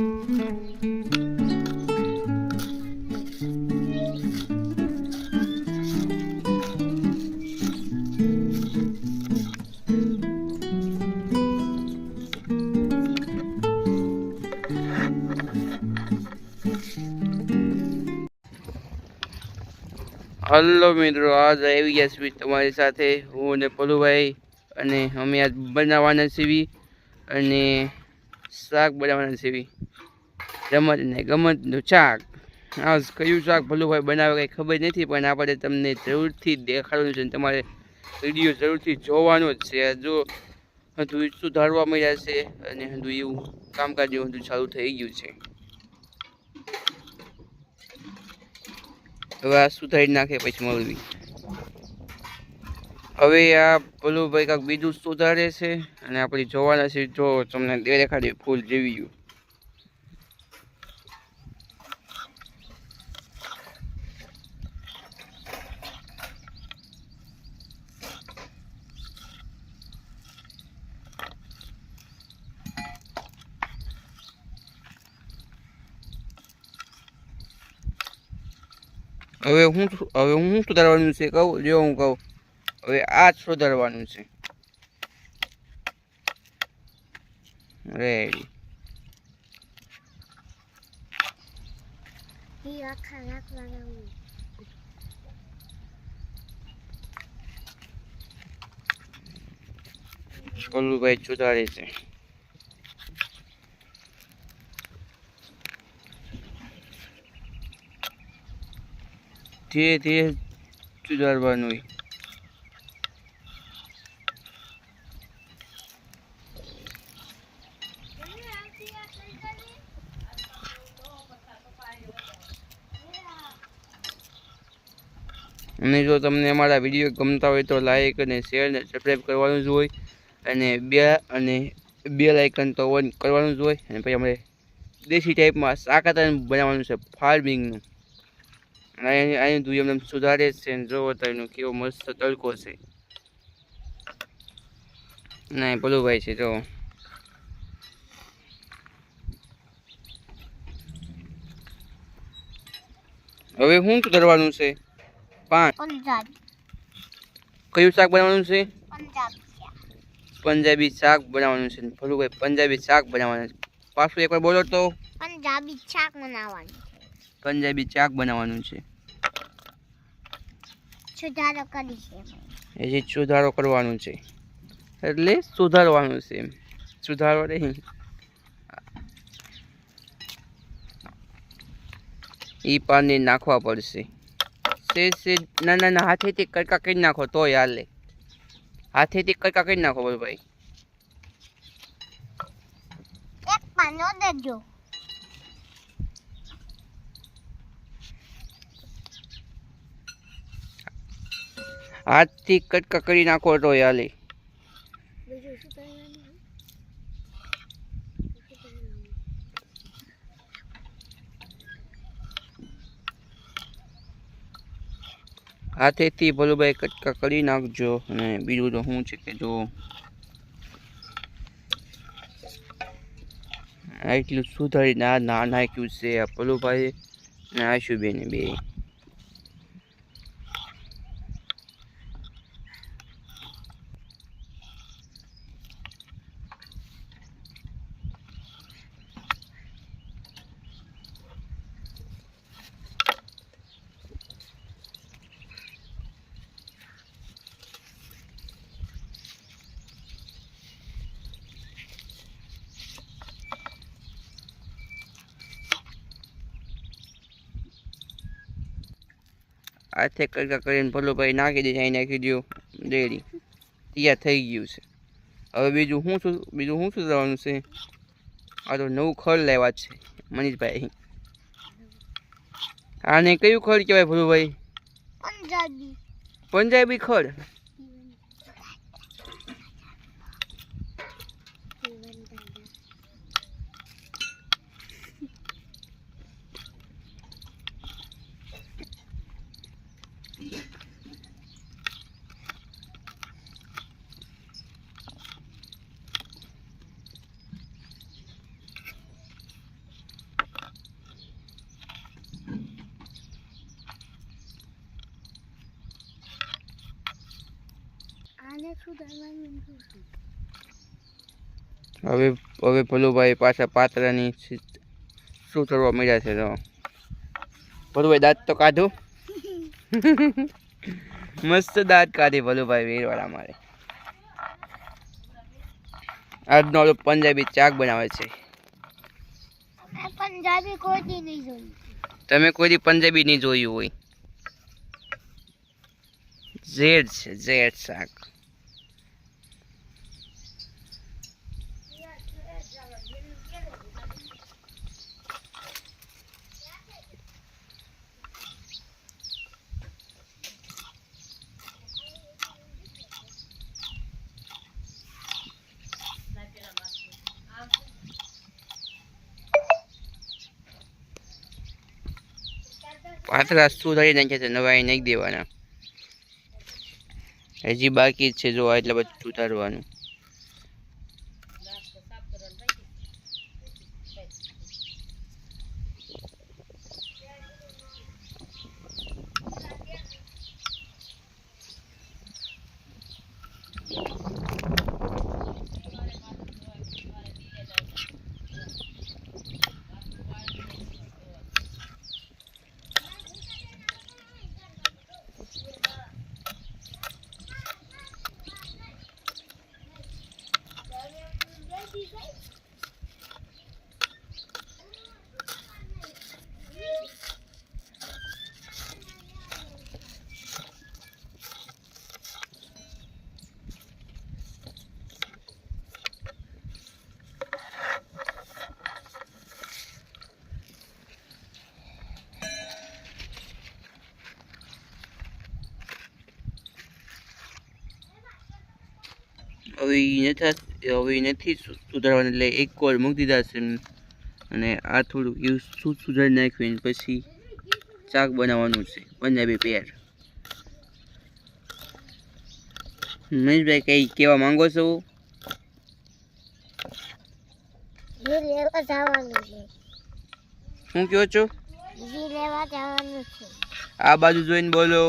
Hello મિત્રો, આજ આવી ગયા છીએ તમારી સાથે. હું અને પલુભાઈ અને અમે આજ બનાવવાના છીએ. અને શાક બનાવવાના છીએ. રમત ને ગમતનું શાક. આ કયું શાક ભલુભાઈ બનાવે કંઈ ખબર નથી, પણ આપણે તમને જરૂરથી દેખાડવાનું છે તમારે વીડિયો જરૂરથી જોવાનો જ છે. જો હજુ સુધારવા મળ્યા છે અને હજુ એવું કામકાજ એવું હજુ ચાલુ થઈ ગયું છે. હવે આ સુધારી નાખે પછી મળવી હવે આ ભલુભાઈ કાંક બીજું સુધારે છે અને આપણે જોવાના છે. જો તમને દેખાડી ફૂલ જેવી ગયું હવે હું હવે હું સુધારવાનું છે કહું? જો હું કહું. હવે આ જ સુધારવાનું છે. રેડી હોય. કલુભાઈ સુધારે છે. ધીરે ધીરે સુધારવાનું હોય. અને જો તમને અમારા વીડિયો ગમતા હોય તો લાઈક અને શેર અને સબસ્ક્રાઈબ કરવાનું જ હોય. અને બે અને બે લાઇકન તો ઓન કરવાનું જ હોય. અને પછી અમારે દેશી ટાઈપમાં શાકાતન બનાવવાનું છે ફાર્મિંગનું અહીં અહીં દુઈ એમને સુધારે છે ને જોવો તો એનો કેવો મસ્ત તડકો છે. ના પેલું ભાઈ છે જોવો. હવે શું કરવાનું છે? પાંચ. કયું શાક બનાવવાનું છે? પંજાબી શાક. પંજાબી શાક બનાવવાનું છે ભલું ભાઈ પંજાબી શાક બનાવવાનું છે. પાછું એકવાર બોલો તો. પંજાબી શાક બનાવવાનું. પંજાબી ચાક બનાવવાનું છે. સુધારો કરી છે એ જે સુધારો કરવાનું છે. એટલે સુધારવાનું છે એમ. સુધારવા નહીં. એ પાણી નાખવા પડશે. સે સે ના ના ના હાથેથી કડકા કરી નાખો તોય હાલે. હાથેથી કડકા કરી નાખો બોલ ભાઈ. એક પાનો દેજો. હાથથી કટકા કરી નાખો તો શું હાથેથી ભલુભાઈ કટકા કરી નાખજો અને બીજું તો શું છે કે જો. એટલું સુધારીને આ ના નાખ્યું છે ભલુભાઈ અને આશુબેન બે. હાથે કરતા કરીને ભલુભાઈ નાખી દે અહીં નાખી દો ડેરી. તૈયાર થઈ ગયું છે. હવે બીજું શું શું બીજું શું સુધારવાનું છે? આ તો નવું ખડ લાવ્યા છે મનીષભાઈ આને કયું ખડ કહેવાય ભલુભાઈ પંજાબી. પંજાબી ખડ હવે હવે ભલુભાઈ પાછા પાત્રાની શું કરવા મળ્યા છે તો? ભલુભાઈ દાંત તો કાઢું. મસ્ત દાંત કાઢી ભલુભાઈ વીરવાળા મારે. આજનો આપણો પંજાબી ચાક બનાવે છે. પંજાબી કોઈ નહીં જોયું. તમે કોઈ પંજાબી નહીં જોયું હોય? ઝેડ છે ઝેડ શાક. પાતળા સુધારી નાખ્યા છે નવાઈ નાખી દેવાના. હજી બાકી છે જો એટલે બધું સુધારવાનું હવે એ નથી હવે નથી સુધારવાનું એટલે એક કોલ મૂકી દીધા છે અને આ થોડુંક એવું શું સુધારી નાખ્યું પછી શાક બનાવવાનું છે. પંજાબી પેર મહેશભાઈ કઈ કહેવા માંગો છો? હું કહો છો? આ બાજુ જોઈને બોલો.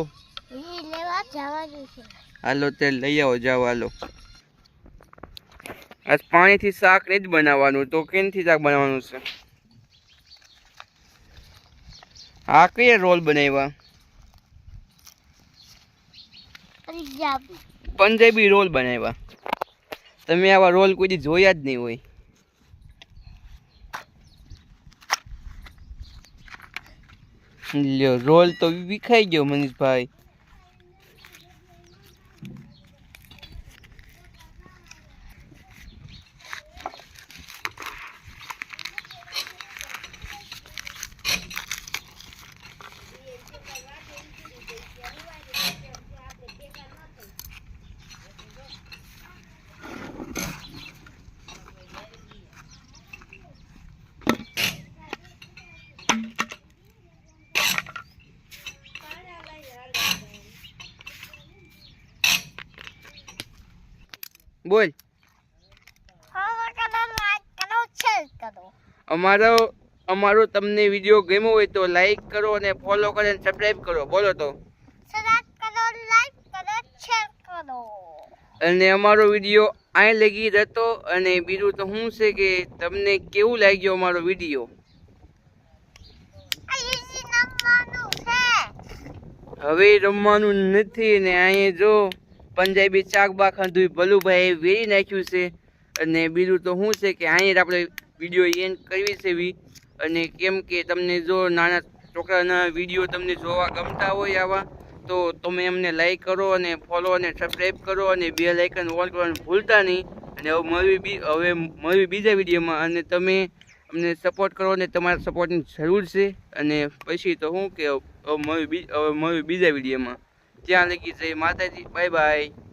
હાલો તે લઈ આવો જાઓ હાલો. આજ પાણીથી શાક નહીં જ બનાવવાનું તો કેનથી શાક બનાવવાનું છે? આ કયા રોલ બનાવ્યા? પંજાબી. રોલ બનાવ્યા. તમે આવા રોલ કોઈ જોયા જ નહીં હોય. લ્યો રોલ તો વિખાઈ ગયો મનીષભાઈ. બોલ. અમારો અમારો તમને વીડિયો ગમ્યો હોય તો લાઈક કરો અને ફોલો કરો અને સબસ્ક્રાઇબ કરો. બોલો તો. અને અમારો વીડિયો અહીં લગી રહેતો અને બીજું તો શું છે કે તમને કેવું લાગ્યો અમારો વીડિયો હવે રમવાનું નથી ને અહીંયા જો પંજાબી શાક બા ખાધું ભલુભાઈ વેરી નાખ્યું છે. અને બીજું તો શું છે કે અહીં આપણે વીડિયો એન્ડ કરવી છે એવી. અને કેમ કે તમને જો નાના છોકરાના વીડિયો તમને જોવા ગમતા હોય આવા, તો તમે એમને લાઈક કરો અને ફોલો અને સબસ્ક્રાઈબ કરો અને બે લાઇકન ઓન કરવાનું ભૂલતા નહીં. અને હવે મળવી હવે મળવી બીજા વિડીયોમાં અને તમે અમને સપોર્ટ કરો અને તમારા સપોર્ટની જરૂર છે. અને પછી તો શું કે, હવે મળવી હવે મળવી બીજા વિડીયોમાં ત્યાં લગી જય માતાજી. Bye bye.